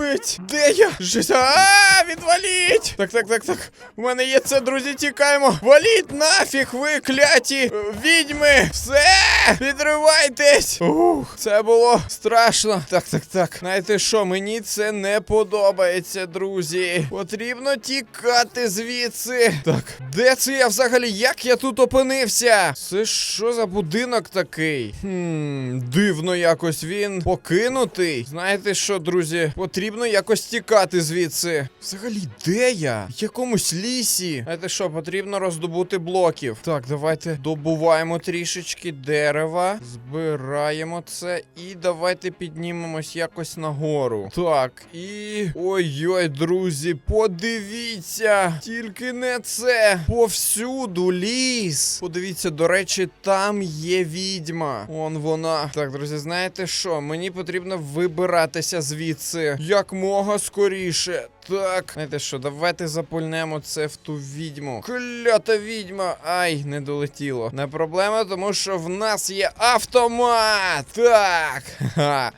Капець, де я? Жесть, а, відваліть! Так, так, так, так. У мене є це, друзі, тікаємо. Валіть нафіг, ви кляті е, відьми! Все! Відривайтесь! Ух, це було страшно. Так, так, так. Знаєте що, мені це не подобається, друзі. Потрібно тікати звідси. Так, де це я взагалі? Як я тут опинився? Це що за будинок такий? Хм, дивно якось він покинутий. Знаєте що, друзі? Потрібно якось тікати звідси. Взагалі, де я? В якомусь лісі. Знаєте що, потрібно роздобути блоків. Так, давайте добуваємо трішечки дерева, збираємо це і давайте піднімемось якось нагору. Так, і. Ой-ой, друзі, подивіться! Тільки не це. Повсюду ліс. Подивіться, до речі, там є відьма. Он вона. Так, друзі, знаєте що? Мені потрібно вибиратися звідси якмога скоріше. Так, знаєте що, давайте запульнемо це в ту відьму. Клята відьма! Ай, не долетіло. Не проблема, тому що в нас є автомат. Так. Ха.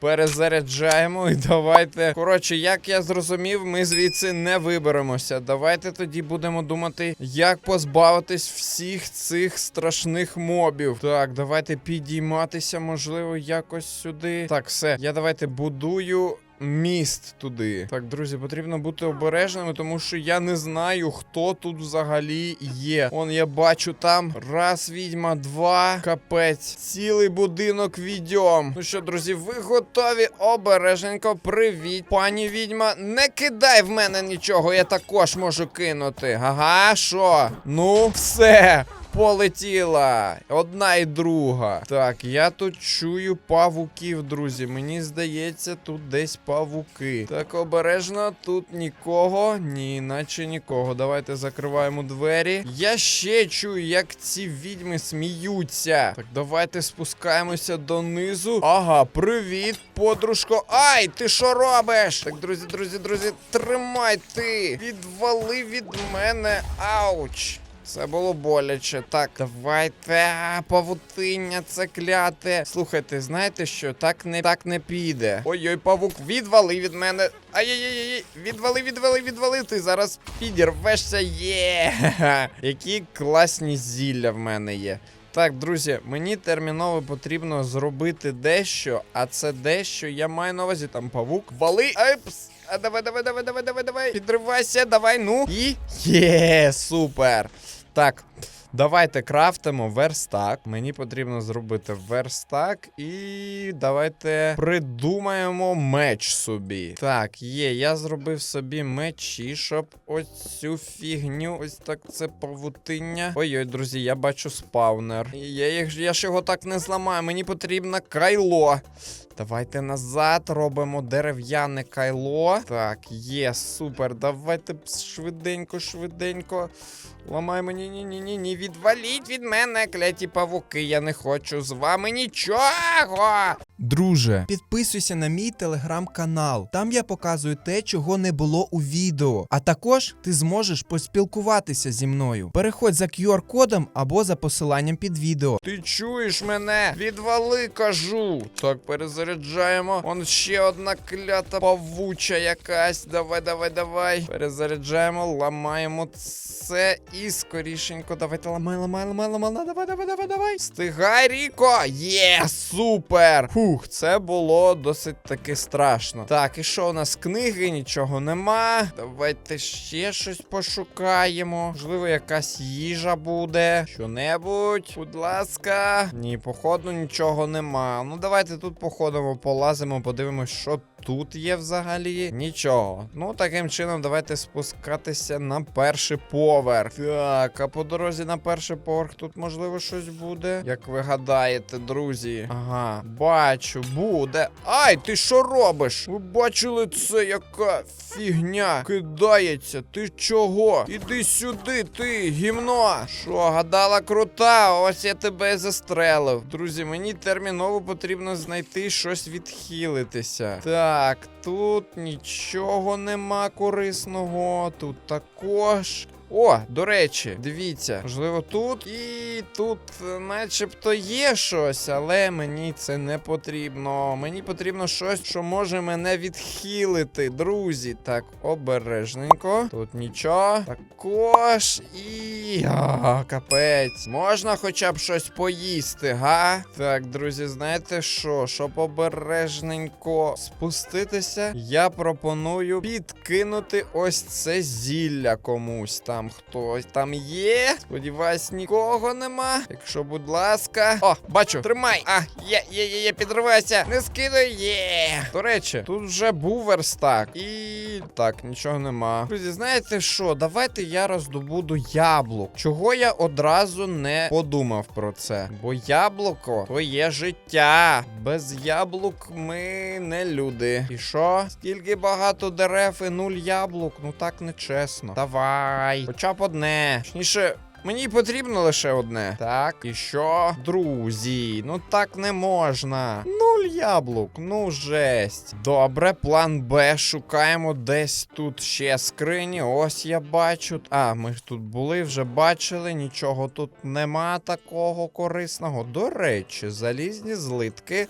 Перезаряджаємо і давайте. Коротше, як я зрозумів, ми звідси не виберемося. Давайте тоді будемо думати, як позбавитись всіх цих страшних мобів. Так, давайте підійматися, можливо, якось сюди. Так, все. Я давайте будую. Міст туди. Так, друзі, потрібно бути обережними, тому що я не знаю, хто тут взагалі є. Он я бачу там раз відьма, два капець. Цілий будинок відьом. Ну що, друзі, ви готові? Обережненько, привіт, пані відьма. Не кидай в мене нічого, я також можу кинути. Ага, що? Ну, все. Полетіла одна і друга. Так, я тут чую павуків, друзі. Мені здається, тут десь павуки. Так, обережно, тут нікого. Ні, наче нікого. Давайте закриваємо двері. Я ще чую, як ці відьми сміються. Так, давайте спускаємося донизу. Ага, привіт, подружко. Ай, ти що робиш? Так, друзі, друзі, друзі, тримай ти. Відвали від мене. Ауч. Це було боляче. Так, давайте. Павутиння, це кляте. Слухайте, знаєте що? Так не так не піде. Ой-ой, павук, відвали від мене. Ай-яй-яй, відвали, відвали, відвали. Ти зараз підірвешся. Є. Які класні зілля в мене є. Так, друзі, мені терміново потрібно зробити дещо, а це дещо я маю на увазі там павук. Вали. Епс. А давай, давай, давай, давай, давай, давай. Підривайся, давай, ну. І. Є, супер. Так. Давайте крафтимо верстак. Мені потрібно зробити верстак. І давайте придумаємо меч собі. Так, є, я зробив собі мечі, щоб ось цю фігню, ось так це павутиння. Ой-ой, друзі, я бачу спаунер. І Я, їх- я ж його так не зламаю. Мені потрібно кайло. Давайте назад робимо дерев'яне кайло. Так, є, супер. Давайте швиденько, швиденько. Ламай мені, ні. Відваліть від мене, кляті павуки. Я не хочу з вами нічого. Друже, підписуйся на мій телеграм-канал. Там я показую те, чого не було у відео. А також ти зможеш поспілкуватися зі мною. Переходь за QR-кодом або за посиланням під відео. Ти чуєш мене? Відвали, кажу. Так, перезаряджаємо. Он ще одна клята павуча якась. Давай, давай, давай. Перезаряджаємо, ламаємо це і скорішенько. Давайте ламай, ламай, ламай, ламай. Давай, давай, давай, давай. Стигай, Ріко! Є, супер! Фух, це було досить таки страшно. Так, і що у нас? Книги, нічого нема. Давайте ще щось пошукаємо. Можливо, якась їжа буде. Що-небудь, будь ласка. Ні, походу нічого нема. Ну давайте тут походимо, полазимо, подивимось, що тут є взагалі. Нічого. Ну, таким чином, давайте спускатися на перший поверх. Так, а по дорозі на перший поверх тут можливо щось буде. Як ви гадаєте, друзі? Ага, бачу, буде. Ай, ти що робиш? Ви бачили це, яка фігня кидається? Ти чого? Іди сюди, ти, гімно. Що, гадала крута? Ось я тебе застрелив. Друзі, мені терміново потрібно знайти щось відхилитися. Так, тут нічого нема корисного. Тут також. О, до речі, дивіться, можливо, тут і тут, е, начебто, є щось, але мені це не потрібно. Мені потрібно щось, що може мене відхилити, друзі. Так, обережненько. Тут нічого. Також і. А, капець. Можна хоча б щось поїсти, га? Так, друзі, знаєте що? Щоб обережненько спуститися, я пропоную підкинути ось це зілля комусь. Там хтось там є. Сподіваюсь, нікого нема. Якщо, будь ласка. О, бачу, тримай! А, є, є, є, є, підривайся! Не скидай, є! До речі, тут вже був верстак. І так, нічого нема. Друзі, знаєте що? Давайте я роздобуду яблук. Чого я одразу не подумав про це? Бо яблуко то є життя. Без яблук ми не люди. І що? Скільки багато дерев і нуль яблук? Ну так не чесно. Давай. Хоча б одне. Точніше. Мені потрібно лише одне. Так, і що? Друзі, ну так не можна. Нуль яблук, ну жесть. Добре, план Б. Шукаємо десь тут ще скрині. Ось я бачу. А, ми ж тут були, вже бачили. Нічого тут нема такого корисного. До речі, залізні злитки.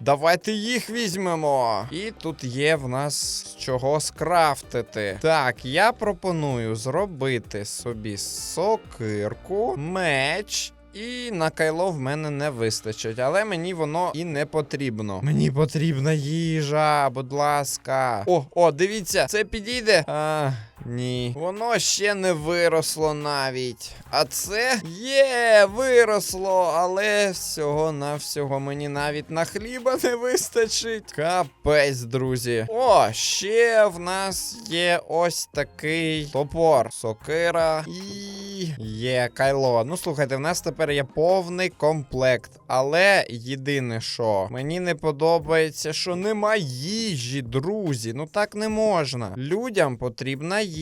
Давайте їх візьмемо. І тут є в нас чого скрафтити. Так, я пропоную зробити собі сокирку, меч. І на кайло в мене не вистачить, але мені воно і не потрібно. Мені потрібна їжа, будь ласка. О, о, дивіться, це підійде. А, ні. Воно ще не виросло навіть. А це є, виросло, але всього на всього мені навіть на хліба не вистачить. Капець, друзі. О, ще в нас є ось такий топор. Сокира і є кайло. Ну слухайте, в нас тепер є повний комплект. Але єдине що, мені не подобається, що нема їжі, друзі. Ну так не можна. Людям потрібна їжа.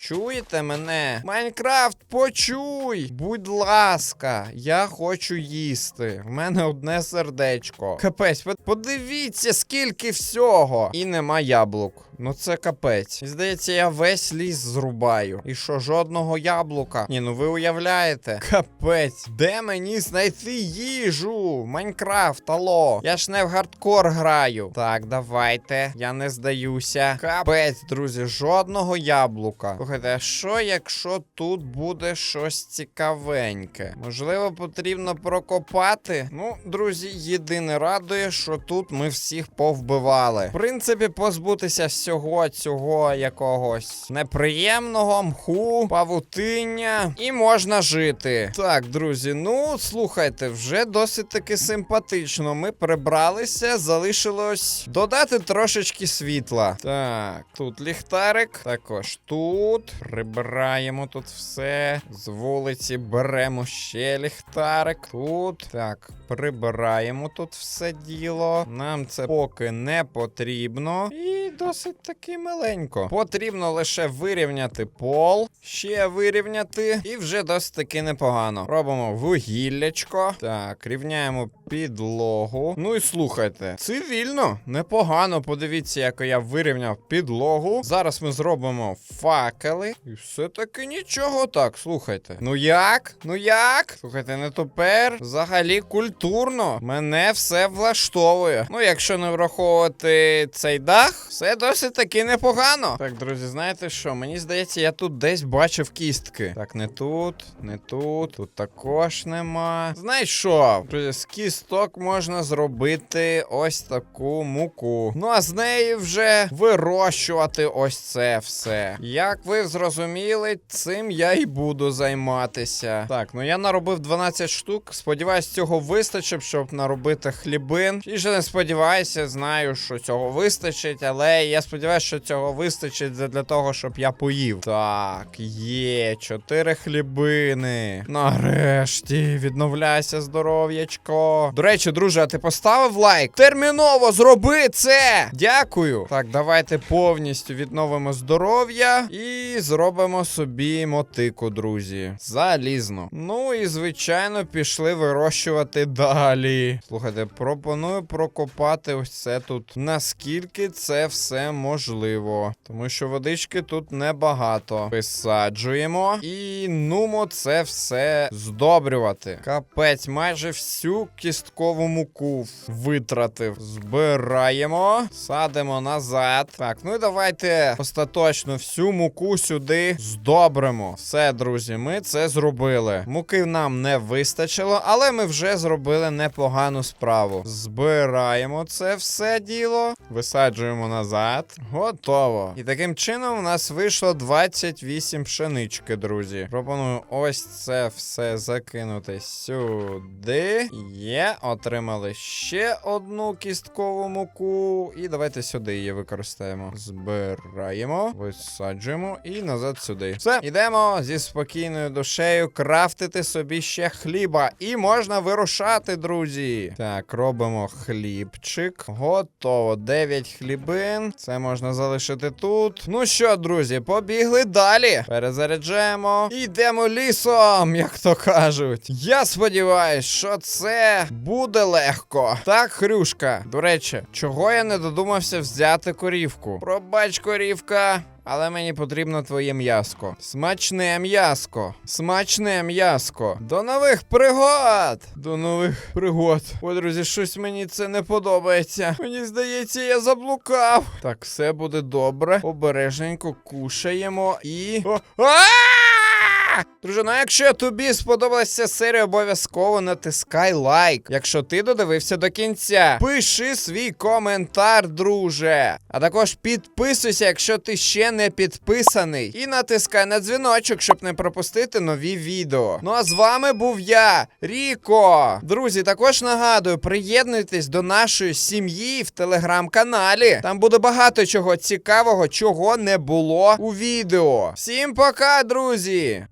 Чуєте мене? Майнкрафт, почуй! Будь ласка, я хочу їсти. В мене одне сердечко. Капець, подивіться, скільки всього. І нема яблук. Ну це капець. І Здається, я весь ліс зрубаю. І що, жодного яблука? Ні, ну ви уявляєте? Капець, де мені знайти їжу? Майнкрафт, алло. Я ж не в гардкор граю. Так, давайте. Я не здаюся. Капець, друзі, жодного яблука. Слухайте, а що, якщо тут буде щось цікавеньке? Можливо, потрібно прокопати? Ну, друзі, єдине радує, що тут ми всіх повбивали. В принципі, позбутися всього цього якогось неприємного мху, павутиння, і можна жити. Так, друзі, ну слухайте, вже досить таки симпатично. Ми прибралися, залишилось додати трошечки світла. Так, тут ліхтарик. Також тут. Прибираємо тут все. З вулиці беремо ще ліхтарик. Тут. Так, прибираємо тут все діло. Нам це поки не потрібно. І досить таки миленько. Потрібно лише вирівняти пол, ще вирівняти, і вже досить таки непогано. Робимо вугіллячко. Так, рівняємо підлогу. Ну і слухайте, цивільно, непогано. Подивіться, як я вирівняв підлогу. Зараз ми зробимо факели. І все таки нічого так, слухайте. Ну як? Ну як? Слухайте, не тепер. Взагалі культурно. Мене все влаштовує. Ну, якщо не враховувати цей дах, все досить таки непогано. Так, друзі, знаєте що? Мені здається, я тут десь бачив кістки. Так, не тут, не тут, тут також нема. Знаєш що? Друзі, з кісток можна зробити ось таку муку. Ну а з неї вже вирощувати ось це все. Як ви зрозуміли, цим я і буду займатися. Так, ну я наробив 12 штук. Сподіваюсь, цього вистачить, щоб наробити хлібин. І ще не сподіваюся, знаю, що цього вистачить, але я сподіваюся, що цього вистачить для того, щоб я поїв. Так, є чотири хлібини. Нарешті відновляйся, здоров'ячко. До речі, друже, а ти поставив лайк? Терміново зроби це! Дякую. Так, давайте повністю відновимо здоров'я і зробимо собі мотику, друзі. Залізно. Ну і звичайно пішли вирощувати далі. Слухайте, пропоную прокопати ось це тут. Наскільки це все можливо. Тому що водички тут небагато. Висаджуємо і нумо це все здобрювати. Капець, майже всю кісткову муку витратив. Збираємо, садимо назад. Так, ну і давайте остаточно всю муку сюди здобримо. Все, друзі, ми це зробили. Муки нам не вистачило, але ми вже зробили непогану справу. Збираємо це все діло, висаджуємо назад. Готово. І таким чином у нас вийшло 28 пшенички, друзі. Пропоную ось це все закинути сюди. Є, отримали ще одну кісткову муку. І давайте сюди її використаємо. Збираємо, висаджуємо і назад сюди. Все, йдемо зі спокійною душею крафтити собі ще хліба. І можна вирушати, друзі. Так, робимо хлібчик. Готово. 9 хлібин. Це можна залишити тут. Ну що, друзі, побігли далі. Перезаряджаємо. І йдемо лісом, як то кажуть. Я сподіваюсь, що це буде легко. Так, Хрюшка. До речі, чого я не додумався взяти корівку? Пробач, корівка. Але мені потрібно твоє м'яско. Смачне м'яско. Смачне м'яско. До нових пригод! До нових пригод. Ой, друзі, щось мені це не подобається. Мені здається, я заблукав. Так, все буде добре. Обережненько кушаємо і. О! А! Друже, ну якщо тобі сподобалася серія, обов'язково натискай лайк, якщо ти додивився до кінця. Пиши свій коментар, друже. А також підписуйся, якщо ти ще не підписаний. І натискай на дзвіночок, щоб не пропустити нові відео. Ну а з вами був я, Ріко. Друзі, також нагадую, приєднуйтесь до нашої сім'ї в телеграм-каналі. Там буде багато чого цікавого, чого не було у відео. Всім пока, друзі!